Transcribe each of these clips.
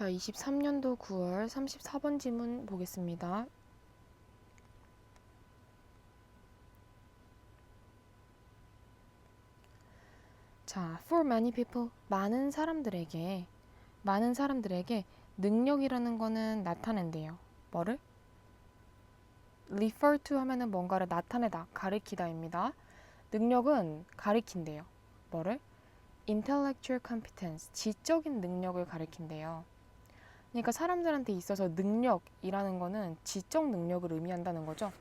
자, 23년도 9월 34번 지문 보겠습니다. 자, for many people, 많은 사람들에게, 많은 사람들에게 능력이라는 거는 나타낸대요. 뭐를? refer to 하면은 뭔가를 나타내다, 가리키다입니다. 능력은 가리킨대요. 뭐를? intellectual competence, 지적인 능력을 가리킨대요. 그러니까 사람들한테 있어서 능력이라는 거는 지적 능력을 의미한다는 거죠.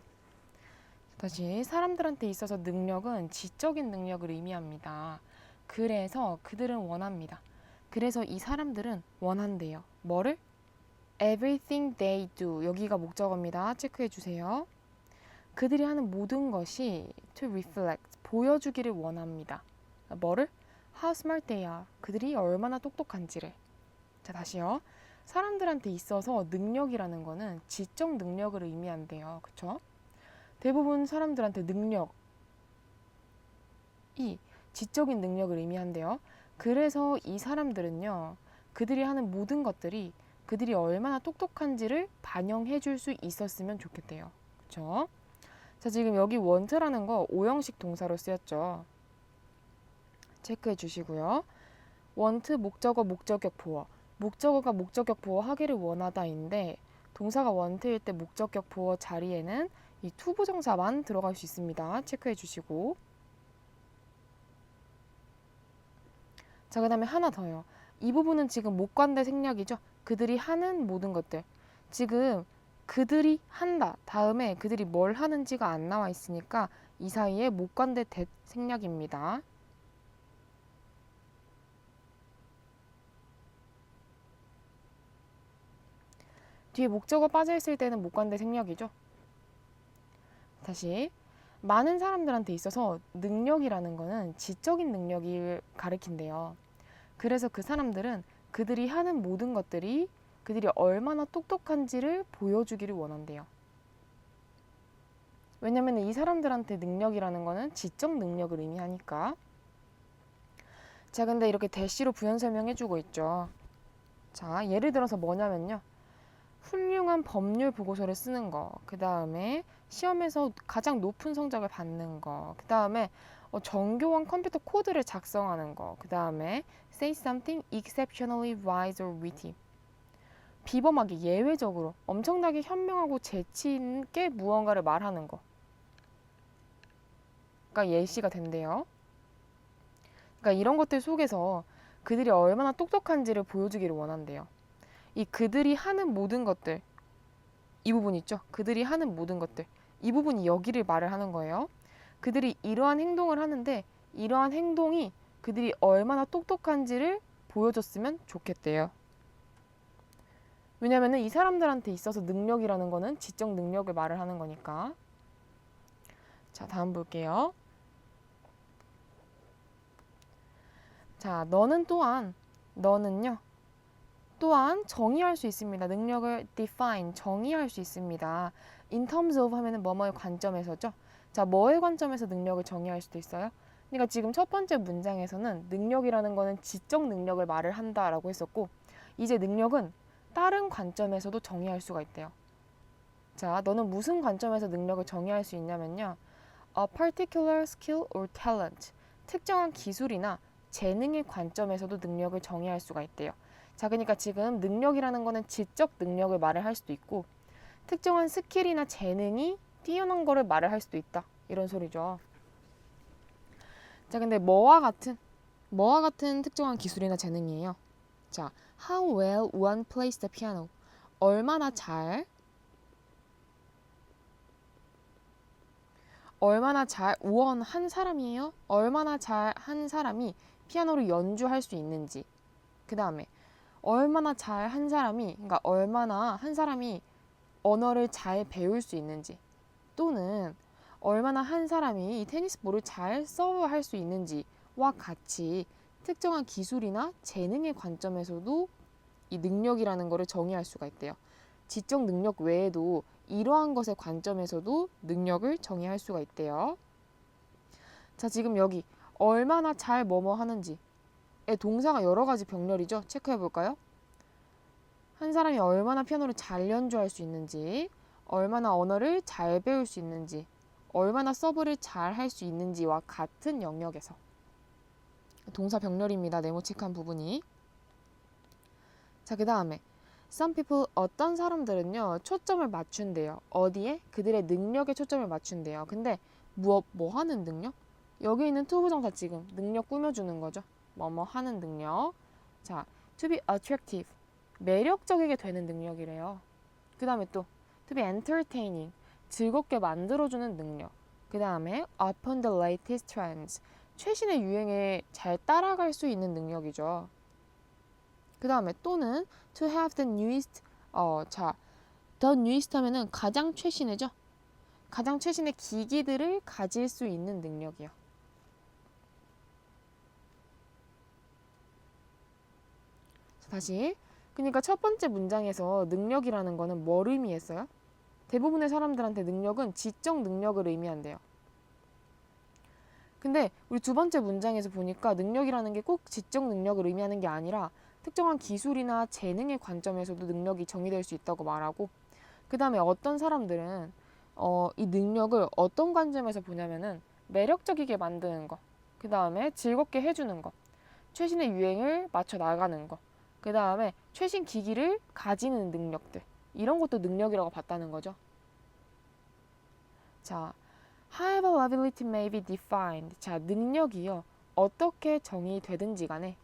다시 사람들한테 있어서 능력은 지적인 능력을 의미합니다. 그래서 그들은 원합니다. 그래서 이 사람들은 원한대요. 뭐를? Everything they do. 여기가 목적어입니다. 체크해 주세요. 그들이 하는 모든 것이 to reflect, 보여주기를 원합니다. 뭐를? How smart they are. 그들이 얼마나 똑똑한지를. 자, 다시요. 사람들한테 있어서 능력이라는 거는 지적 능력을 의미한대요. 그쵸? 대부분 사람들한테 능력이 지적인 능력을 의미한대요. 그래서 이 사람들은요, 그들이 하는 모든 것들이 그들이 얼마나 똑똑한지를 반영해 줄 수 있었으면 좋겠대요. 그쵸? 자, 지금 여기 원트라는 거 오형식 동사로 쓰였죠. 체크해 주시고요. 원트 목적어 목적격 보어. 목적어가 목적격 보어 하기를 원하다인데 동사가 원트일 때 목적격 보어 자리에는 이 투부정사만 들어갈 수 있습니다. 체크해 주시고 자, 그 다음에 하나 더요. 이 부분은 지금 목관대 생략이죠. 그들이 하는 모든 것들. 지금 그들이 한다. 다음에 그들이 뭘 하는지가 안 나와 있으니까 이 사이에 목관대 대 생략입니다. 뒤에 목적어 빠져 있을 때는 목관대 생략이죠. 다시 많은 사람들한테 있어서 능력이라는 거는 지적인 능력을 가리킨대요. 그래서 그 사람들은 그들이 하는 모든 것들이 그들이 얼마나 똑똑한지를 보여주기를 원한대요. 왜냐면 이 사람들한테 능력이라는 거는 지적 능력을 의미하니까. 자, 근데 이렇게 대시로 부연 설명해주고 있죠. 자, 예를 들어서 뭐냐면요. 훌륭한 법률 보고서를 쓰는 거, 그 다음에 시험에서 가장 높은 성적을 받는 거, 그 다음에 어, 정교한 컴퓨터 코드를 작성하는 거, 그 다음에 say something exceptionally wise or witty. 비범하게 예외적으로 엄청나게 현명하고 재치 있게 무언가를 말하는 거. 그러니까 예시가 된대요. 그러니까 이런 것들 속에서 그들이 얼마나 똑똑한지를 보여주기를 원한대요. 이 그들이 하는 모든 것들 이 부분 있죠? 그들이 하는 모든 것들 이 부분이 여기를 말을 하는 거예요. 그들이 이러한 행동을 하는데 이러한 행동이 그들이 얼마나 똑똑한지를 보여줬으면 좋겠대요. 왜냐하면 이 사람들한테 있어서 능력이라는 거는 지적 능력을 말을 하는 거니까. 자, 다음 볼게요. 자, 너는 또한 너는요. 또한 정의할 수 있습니다. 능력을 define, 정의할 수 있습니다. in terms of 하면은 뭐뭐의 관점에서죠. 자, 뭐의 관점에서 능력을 정의할 수도 있어요. 그러니까 지금 첫 번째 문장에서는 능력이라는 거는 지적 능력을 말을 한다라고 했었고 이제 능력은 다른 관점에서도 정의할 수가 있대요. 자, 너는 무슨 관점에서 능력을 정의할 수 있냐면요. A particular skill or talent. 특정한 기술이나 재능의 관점에서도 능력을 정의할 수가 있대요. 자, 그러니까 지금 능력이라는 거는 지적 능력을 말을 할 수도 있고 특정한 스킬이나 재능이 뛰어난 거를 말을 할 수도 있다. 이런 소리죠. 자, 근데 뭐와 같은 뭐와 같은 특정한 기술이나 재능이에요. 자, how well one plays the piano. 얼마나 잘 얼마나 잘 우원 한 사람이에요? 얼마나 잘 한 사람이 피아노를 연주할 수 있는지. 그 다음에 얼마나 잘 한 사람이, 그러니까 얼마나 한 사람이 언어를 잘 배울 수 있는지, 또는 얼마나 한 사람이 이 테니스 볼을 잘 서브할 수 있는지와 같이 특정한 기술이나 재능의 관점에서도 이 능력이라는 것을 정의할 수가 있대요. 지적 능력 외에도 이러한 것의 관점에서도 능력을 정의할 수가 있대요. 자, 지금 여기 얼마나 잘 뭐뭐 하는지 동사가 여러 가지 병렬이죠. 체크해 볼까요? 한 사람이 얼마나 피아노를 잘 연주할 수 있는지, 얼마나 언어를 잘 배울 수 있는지, 얼마나 서브를 잘 할 수 있는지와 같은 영역에서 동사 병렬입니다. 네모칙한 부분이. 자, 그 다음에 some people 어떤 사람들은요 초점을 맞춘대요. 어디에? 그들의 능력에 초점을 맞춘대요. 근데 무엇 뭐 하는 능력? 여기 있는 투부정사 지금 능력 꾸며주는 거죠. 뭐뭐 하는 능력. 자, to be attractive 매력적이게 되는 능력이래요. 그 다음에 또 to be entertaining 즐겁게 만들어주는 능력. 그 다음에 upon the latest trends 최신의 유행에 잘 따라갈 수 있는 능력이죠. 그 다음에 또는 to have the newest 어, 자, the newest 하면은 가장 최신의죠. 가장 최신의 기기들을 가질 수 있는 능력이요. 다시. 그러니까 첫 번째 문장에서 능력이라는 거는 뭘 의미했어요? 대부분의 사람들한테 능력은 지적 능력을 의미한대요. 근데 우리 두 번째 문장에서 보니까 능력이라는 게 꼭 지적 능력을 의미하는 게 아니라 특정한 기술이나 재능의 관점에서도 능력이 정의될 수 있다고 말하고 그 다음에 어떤 사람들은 어, 이 능력을 어떤 관점에서 보냐면은 매력적이게 만드는 거, 그 다음에 즐겁게 해주는 거, 최신의 유행을 맞춰 나가는 거, 그 다음에 최신 기기를 가지는 능력들 이런 것도 능력이라고 봤다는 거죠. 자, however ability may be defined. 자, 능력이요. 어떻게 정의되든지 간에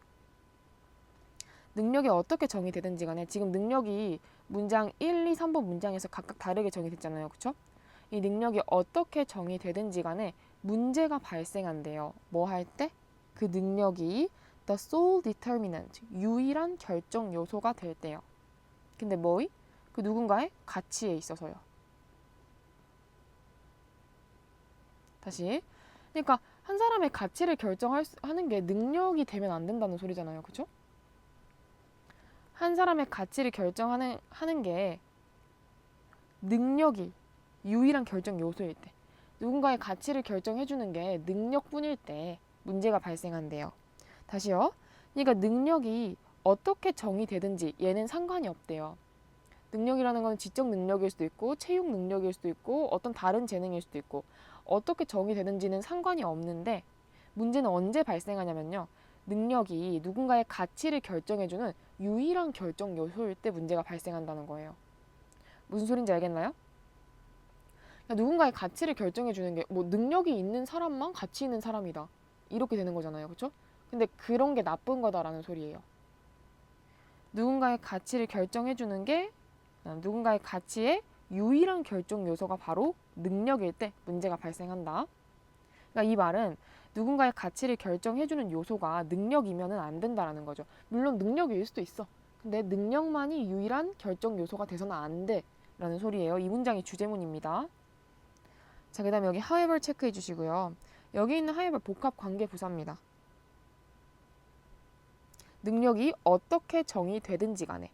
능력이 어떻게 정의되든지 간에 지금 능력이 문장 1, 2, 3번 문장에서 각각 다르게 정의됐잖아요. 그쵸? 이 능력이 어떻게 정의되든지 간에 문제가 발생한대요. 뭐 할 때? 그 능력이 the sole determinant, 유일한 결정 요소가 될 때요. 근데 뭐이? 그 누군가의 가치에 있어서요. 다시. 그러니까 한 사람의 가치를 결정하는 게 능력이 되면 안 된다는 소리잖아요. 그쵸? 한 사람의 가치를 결정하는 하는 게 능력이 유일한 결정 요소일 때 누군가의 가치를 결정해 주는 게 능력뿐일 때 문제가 발생한대요. 다시요. 그러니까 능력이 어떻게 정의되든지 얘는 상관이 없대요. 능력이라는 건 지적 능력일 수도 있고 체육 능력일 수도 있고 어떤 다른 재능일 수도 있고 어떻게 정의되는지는 상관이 없는데 문제는 언제 발생하냐면요. 능력이 누군가의 가치를 결정해주는 유일한 결정 요소일 때 문제가 발생한다는 거예요. 무슨 소린지 알겠나요? 그러니까 누군가의 가치를 결정해주는 게 뭐 능력이 있는 사람만 가치 있는 사람이다. 이렇게 되는 거잖아요. 그렇죠? 근데 그런 게 나쁜 거다라는 소리예요. 누군가의 가치를 결정해 주는 게 어, 누군가의 가치의 유일한 결정 요소가 바로 능력일 때 문제가 발생한다. 그러니까 이 말은 누군가의 가치를 결정해 주는 요소가 능력이면은 안 된다라는 거죠. 물론 능력일 수도 있어. 근데 능력만이 유일한 결정 요소가 돼서는 안 돼. 라는 소리예요. 이 문장이 주제문입니다. 자, 그 다음에 여기 however 체크해 주시고요. 여기 있는 however 복합 관계 부사입니다. 능력이 어떻게 정의되든지 간에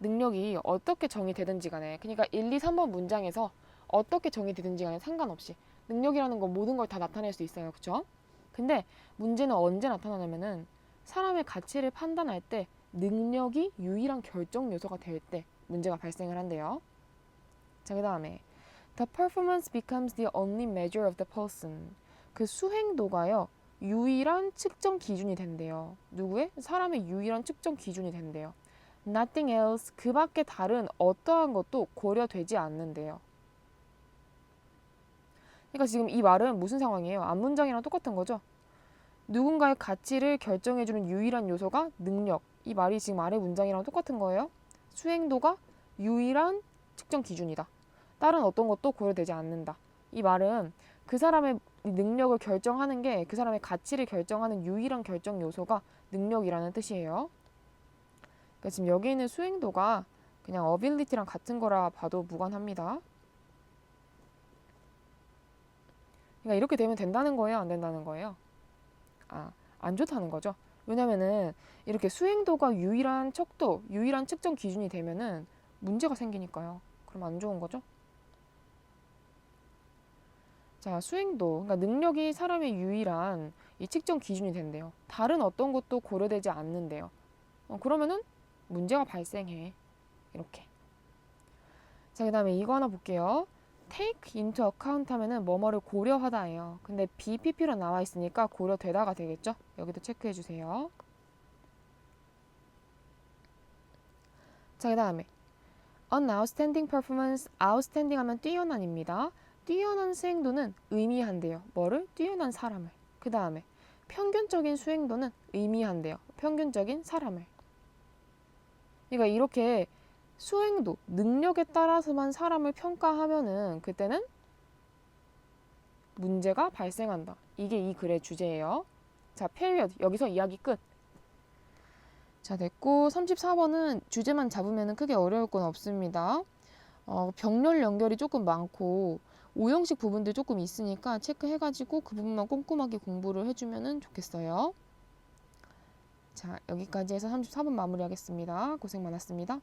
능력이 어떻게 정의되든지 간에 그러니까 1, 2, 3번 문장에서 어떻게 정의되든지 간에 상관없이 능력이라는 건 모든 걸 다 나타낼 수 있어요. 그쵸? 근데 문제는 언제 나타나냐면은 사람의 가치를 판단할 때 능력이 유일한 결정 요소가 될 때 문제가 발생을 한대요. 자, 그 다음에 The performance becomes the only measure of the person. 그 수행도가요. 유일한 측정 기준이 된대요. 누구의? 사람의 유일한 측정 기준이 된대요. nothing else 그 밖에 다른 어떠한 것도 고려되지 않는데요. 그러니까 지금 이 말은 무슨 상황이에요? 앞문장이랑 똑같은 거죠. 누군가의 가치를 결정해주는 유일한 요소가 능력. 이 말이 지금 아래 문장이랑 똑같은 거예요. 수행도가 유일한 측정 기준이다. 다른 어떤 것도 고려되지 않는다. 이 말은 그 사람의 능력을 결정하는 게 그 사람의 가치를 결정하는 유일한 결정 요소가 능력이라는 뜻이에요. 그러니까 지금 여기 있는 수행도가 그냥 어빌리티랑 같은 거라 봐도 무관합니다. 그러니까 이렇게 되면 된다는 거예요, 안 된다는 거예요? 아, 안 좋다는 거죠. 왜냐면은 이렇게 수행도가 유일한 척도, 유일한 측정 기준이 되면은 문제가 생기니까요. 그럼 안 좋은 거죠. 자, 수행도, 그러니까 능력이 사람의 유일한 이 측정 기준이 된대요. 다른 어떤 것도 고려되지 않는데요. 어, 그러면은 문제가 발생해. 이렇게. 자, 그 다음에 이거 하나 볼게요. Take into account 하면은 뭐뭐를 고려하다예요. 근데 BPP로 나와 있으니까 고려되다가 되겠죠? 여기도 체크해 주세요. 자, 그 다음에 an outstanding performance, outstanding 하면 뛰어난입니다. 뛰어난 수행도는 의미한대요. 뭐를? 뛰어난 사람을. 그 다음에 평균적인 수행도는 의미한대요. 평균적인 사람을. 그러니까 이렇게 수행도, 능력에 따라서만 사람을 평가하면은 그때는 문제가 발생한다. 이게 이 글의 주제예요. 자, period. 여기서 이야기 끝. 자, 됐고 34번은 주제만 잡으면 크게 어려울 건 없습니다. 어, 병렬 연결이 조금 많고 오형식 부분들 조금 있으니까 체크해가지고 그 부분만 꼼꼼하게 공부를 해주면 좋겠어요. 자, 여기까지 해서 34번 마무리하겠습니다. 고생 많았습니다.